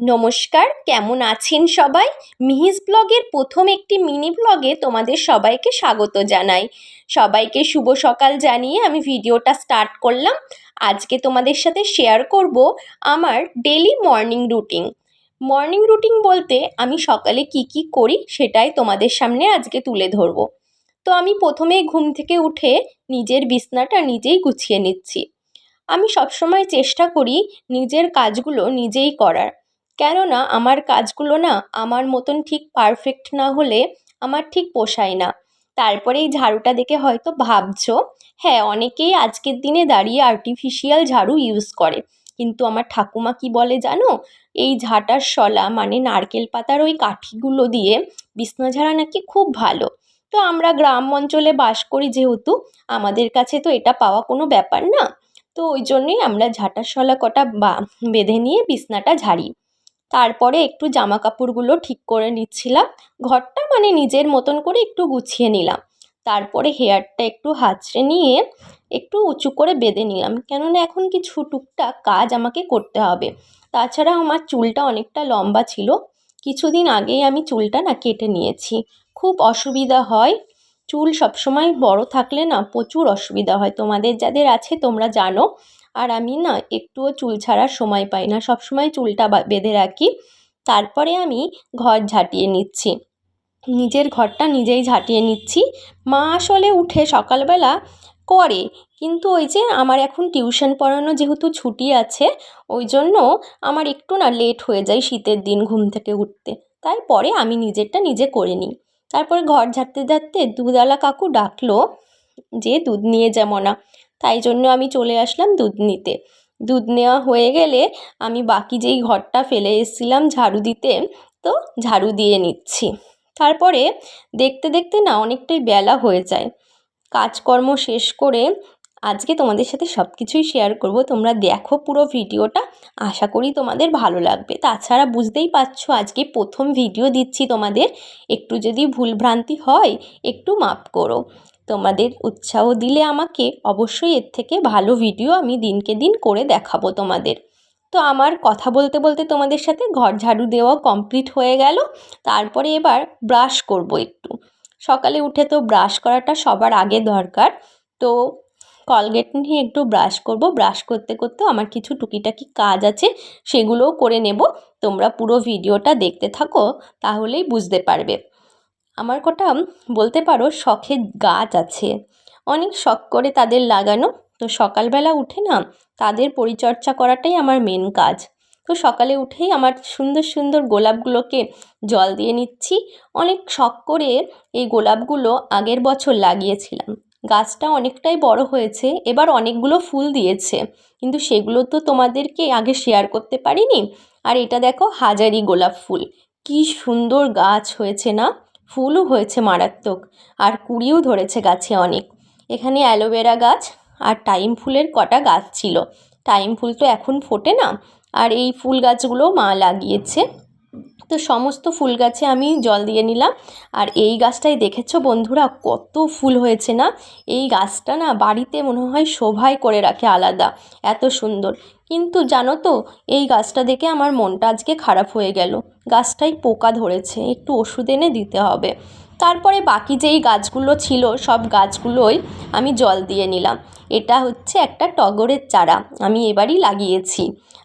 নমস্কার, কেমন আছেন সবাই? মিহিস ব্লগের প্রথম একটি মিনি ব্লগে তোমাদের সবাইকে স্বাগত জানাই। সবাইকে শুভ সকাল জানিয়ে আমি ভিডিওটা স্টার্ট করলাম। আজকে তোমাদের সাথে শেয়ার করব আমার daily morning routine. Morning routine বলতে আমি সকালে কি কি করি সেটাই তোমাদের সামনে আজকে তুলে ধরবো। তো আমি প্রথমে ঘুম থেকে উঠে নিজের বিছনাটা নিজেই গুছিয়ে নিচ্ছি। আমি সবসময় চেষ্টা করি নিজের কাজগুলো নিজেই করার। কেননা আমার কাজগুলো না আমার মতন ঠিক পারফেক্ট না হলে আমার ঠিক পোষায় না। তারপরে এই ঝাড়ুটা দেখে হয়তো ভাবছ হ্যাঁ অনেকেই আজকের দিনে দাঁড়িয়ে আর্টিফিশিয়াল ঝাড়ু ইউজ করে। কিন্তু আমার ঠাকুমা কি বলে জানো? এই ঝাঁটার শলা মানে নারকেল পাতার ওই কাঠিগুলো দিয়ে বিছনা ঝাড়া নাকি খুব ভালো। তো আমরা গ্রাম অঞ্চলে বাস করি যেহেতু, আমাদের কাছে তো এটা পাওয়া কোনো ব্যাপার না। তো ওই জন্যই আমরা ঝাঁটার শলা কটা বা বেঁধে নিয়ে বিছনাটা ঝাড়ি। তারপরে একটু জামা কাপড়গুলো ঠিক করে নিচ্ছিলাম, ঘরটা মানে নিজের মতন করে একটু গুছিয়ে নিলাম। তারপরে হেয়ারটা একটু হাঁচড়ে নিয়ে একটু উঁচু করে বেঁধে নিলাম, কেননা এখন কিছু টুকটাক কাজ আমাকে করতে হবে। তাছাড়া আমার চুলটা অনেকটা লম্বা ছিল, কিছুদিন আগেই আমি চুলটা না কেটে নিয়েছি। খুব অসুবিধা হয়, চুল সবসময় বড় থাকলে না প্রচুর অসুবিধা হয়। তোমাদের যাদের আছে তোমরা জানো আর আমি না একটুও চুল ছাড়ার সময় পাই না। সবসময় চুলটা বেঁধে রাখি। তারপরে আমি ঘর ঝাঁটিয়ে নিচ্ছি। নিজের ঘরটা নিজেই ঝাঁটিয়ে নিচ্ছি। মা আসলে উঠে সকালবেলা করে, কিন্তু ওই যে আমার এখন টিউশন পড়ানো যেহেতু ছুটি আছে, ওই জন্য আমার একটু না লেট হয়ে যায় শীতের দিন ঘুম থেকে উঠতে। তাই পরে আমি নিজেরটা নিজে করে নিই। তারপরে ঘর ঝাড়তে ঝাড়তে দুধওয়ালা কাকু ডাকলো যে, দুধ নিয়ে যাব না। তাই জন্য আমি চলে আসলাম দুধ নিতে। দুধ নেওয়া হয়ে গেলে আমি বাকি যেই ঘরটা ফেলে এসেছিলাম ঝাড়ু দিতে, তো ঝাড়ু দিয়ে নিচ্ছি। তারপরে দেখতে দেখতে না অনেকটাই বেলা হয়ে যায়। কাজকর্ম শেষ করে আজকে তোমাদের সাথে সব কিছুই শেয়ার করব। তোমরা দেখো পুরো ভিডিওটা, আশা করি তোমাদের ভালো লাগবে। তাছাড়া বুঝতেই পারছ আজকে প্রথম ভিডিও দিচ্ছি তোমাদের। একটু যদি ভুলভ্রান্তি হয়, একটু মাপ করো। তোমাদের উৎসাহ দিলে আমাকে অবশ্যই এর থেকে ভালো ভিডিও আমি দিনকে দিন করে দেখাবো তোমাদের। তো আমার কথা বলতে বলতে তোমাদের সাথে ঘর ঝাড়ু দেওয়া কমপ্লিট হয়ে গেল। তারপরে এবার ব্রাশ করব একটু। সকালে উঠে তো ব্রাশ করাটা সবার আগে দরকার। তো কলগেট নিয়ে একটু ব্রাশ করব। ব্রাশ করতে করতে আমার কিছু টুকিটাকি কাজ আছে, সেগুলোও করে নেব। তোমরা পুরো ভিডিওটা দেখতে থাকো, তাহলেই বুঝতে পারবে। আমার কটা, বলতে পারো শখের গাছ আছে। অনেক শখ করে তাদের লাগানো। তো সকালবেলা উঠে না তাদের পরিচর্যা করাটাই আমার মেন কাজ। তো সকালে উঠেই আমার সুন্দর সুন্দর গোলাপগুলোকে জল দিয়ে নিচ্ছি। অনেক শখ করে এই গোলাপগুলো আগের বছর লাগিয়েছিলাম। গাছটা অনেকটাই বড় হয়েছে, এবার অনেকগুলো ফুল দিয়েছে। কিন্তু সেগুলো তো তোমাদেরকে আগে শেয়ার করতে পারিনি। আর এটা দেখো হাজারি গোলাপ ফুল। কি সুন্দর গাছ হয়েছে না? ফুলও হয়েছে মারাত্মক, আর কুড়িও ধরেছে গাছে অনেক। এখানে অ্যালোভেরা গাছ আর টাইম ফুলের কটা গাছ ছিল। টাইম ফুল তো এখন ফোটে না, আর এই ফুল গাছগুলো মা লাগিয়েছে। তো সমস্ত ফুল গাছে আমি জল দিয়ে নিলাম। আর এই গাছটাই দেখেছ বন্ধুরা, কত ফুল হয়েছে না? এই গাছটা না বাড়িতে মনে হয় শোভাই করে রাখে আলাদা, এত সুন্দর। কিন্তু জানো তো, এই গাছটা দেখে আমার মনটা আজকে খারাপ হয়ে গেল। গাছটায় পোকা ধরেছে, একটু ওষুধ এনে দিতে হবে। তারপরে বাকি যেই গাছগুলো ছিল, সব গাছগুলোই আমি জল দিয়ে নিলাম। এটা হচ্ছে একটা টগরের চারা, আমি এবারই লাগিয়েছি।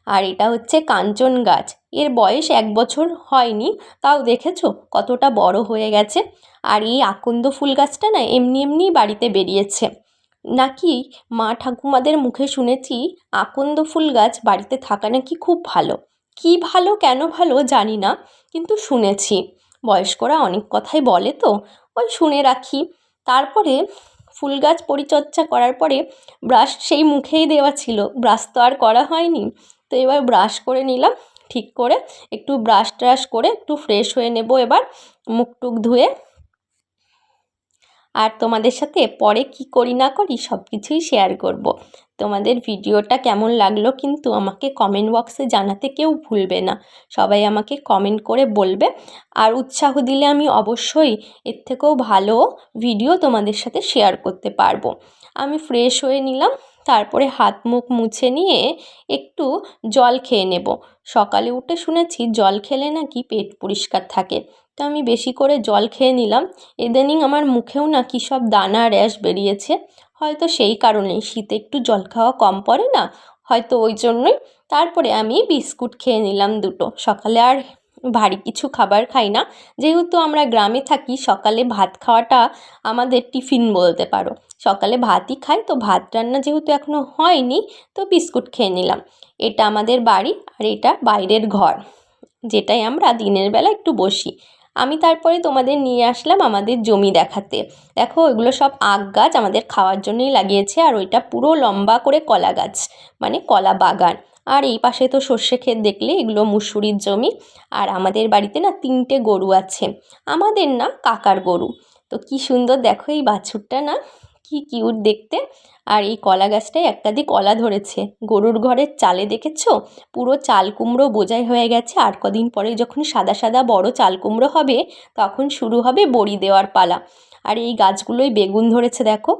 আর এটা হচ্ছে কাঞ্চন গাছ। এর বয়স এক বছর হয়নি, তাও দেখেছ কতটা বড় হয়ে গেছে। আর এই আকন্দ ফুল গাছটা না এমনি এমনিই বাড়িতে বেরিয়েছে। নাকি মা ঠাকুমাদের মুখে শুনেছি আকন্দ ফুল গাছ বাড়িতে থাকা নাকি খুব ভালো। কী ভালো, কেন ভালো জানি না, কিন্তু শুনেছি। বয়স্করা অনেক কথাই বলে তো, ওই শুনে রাখি। তারপরে ফুল গাছ পরিচর্যা করার পরে ব্রাশ সেই মুখেই দেওয়া ছিল। ব্রাশ তো আর করা হয়নি। তো এবার ব্রাশ করে নিলাম, ঠিক করে একটু ব্রাশ ট্রাশ করে একটু ফ্রেশ হয়ে নেব এবার মুখ টুক ধুয়ে। আর তোমাদের সাথে পরে কি করি না করি সব কিছুই শেয়ার করব। তোমাদের ভিডিওটা কেমন লাগল কিন্তু আমাকে কমেন্ট বক্সে জানাতে কেউ ভুলবে না। সবাই আমাকে কমেন্ট করে বলবে। আর উৎসাহ দিলে আমি অবশ্যই এর থেকেও ভালো ভিডিও তোমাদের সাথে শেয়ার করতে পারব। আমি ফ্রেশ হয়ে নিলাম। তারপরে হাত মুখ মুছে নিয়ে একটু জল খেয়ে নেব। সকালে উঠে শুনেছি জল খেলে নাকি পেট পরিষ্কার থাকে। তো আমি বেশি করে জল খেয়ে নিলাম। ইদানিং আমার মুখেও না সব দানা র্যাশ বেরিয়েছে। হয়তো সেই কারণেই শীতে একটু জল খাওয়া কম পড়ে না? হয়তো ওই জন্যই। তারপরে আমি বিস্কুট খেয়ে নিলাম দুটো। সকালে আর ভারী কিছু খাবার খাই না। যেহেতু আমরা গ্রামে থাকি, সকালে ভাত খাওয়াটা আমাদের টিফিন বলতে পারো। সকালে ভাতই খাই, তো ভাত রান্না যেহেতু এখনও হয়নি, তো বিস্কুট খেয়ে নিলাম। এটা আমাদের বাড়ি আর এটা বাইরের ঘর, যেটাই আমরা দিনের বেলা একটু বসি। আমি তারপরে তোমাদের নিয়ে আসলাম আমাদের জমি দেখাতে। দেখো ওইগুলো সব আখ গাছ আমাদের খাওয়ার জন্যই লাগিয়েছে, আর ওইটা পুরো লম্বা করে কলা গাছ মানে কলা বাগান। আর এই পাশে তো সর্ষে ক্ষেত দেখলে এগুলো মুসুরির জমি। আর আমাদের বাড়িতে না তিনটে গরু আছে। আমাদের না কাকার গরু। তো কি সুন্দর দেখো এই বাছুরটা না, কি কিউট দেখতে। আর এই কলা গাছটায় একটা দিয়ে কলা ধরেছে। গরুর ঘরের চালে দেখেছ? পুরো চাল কুমড়ো বোঝাই হয়ে গেছে। আর কদিন পরে যখন সাদা সাদা বড় চাল কুমড়ো হবে, তখন শুরু হবে বড়ি দেওয়ার পালা। আর এই গাছগুলোই বেগুন ধরেছে দেখো।